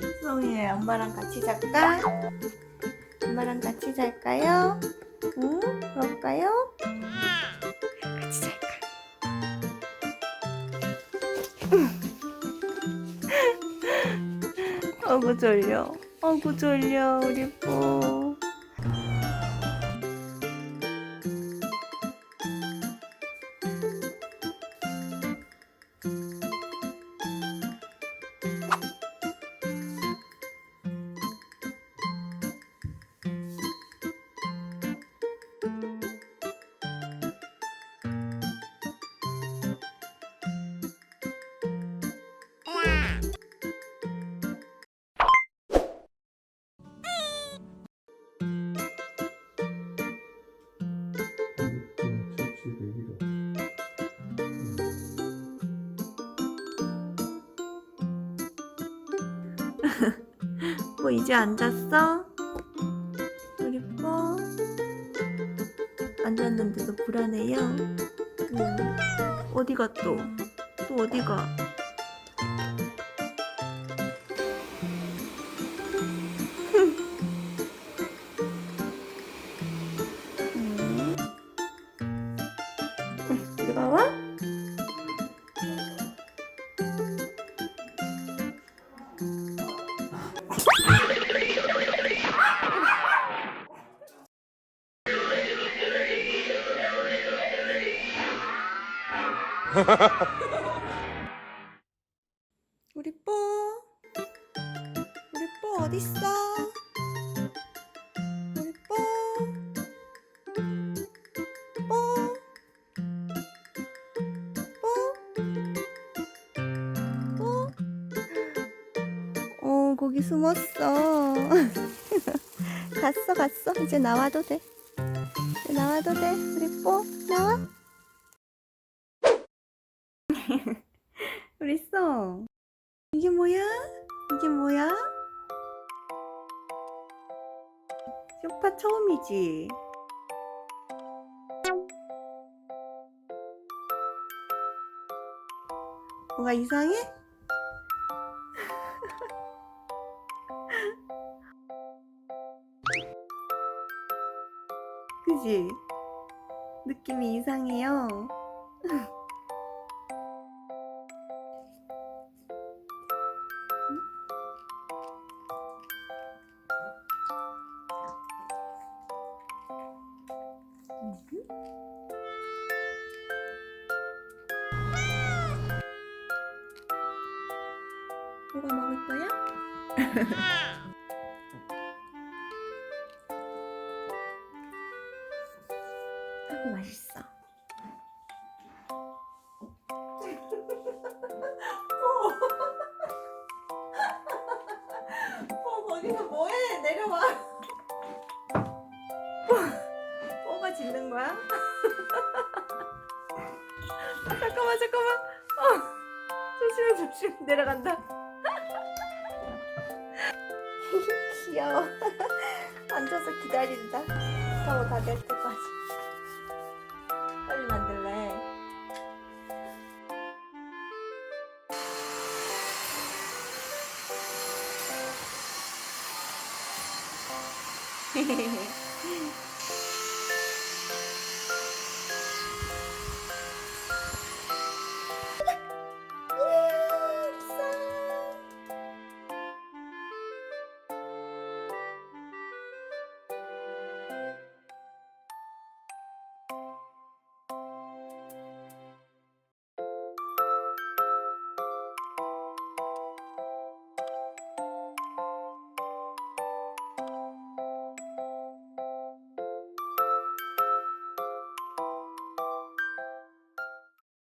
뽀송이 엄마랑 같이 잘까? 엄마랑 같이 잘까요? 응? 그럴까요? 같이 잘까? 어구 졸려 어구 졸려 우리 뽀 뽀 이제 앉았어? 앉았는데도 불안해요? 응 어디가 또? 또 어디 가? 우리 뽀 우리 뽀 어딨어? 우리 뽀 뽀? 뽀? 뽀? 어 거기 숨었어 갔어 갔어 이제 나와도 돼 나와도 돼 우리 뽀 나와 쏘 이게 뭐야? 이게 뭐야? 쇼파 처음이지? 뭐가 이상해? 그지? 느낌이 이상해요. 뭐가 먹을 거야? 아구 맛있어. 어, 거기서 뭐해? 내려와. 짖는 거야? 아, 잠깐만, 잠깐만. 어, 조심해, 조심. 내려간다. 귀여워. 앉아서 기다린다. 저거 다될 때까지. 빨리 만들래.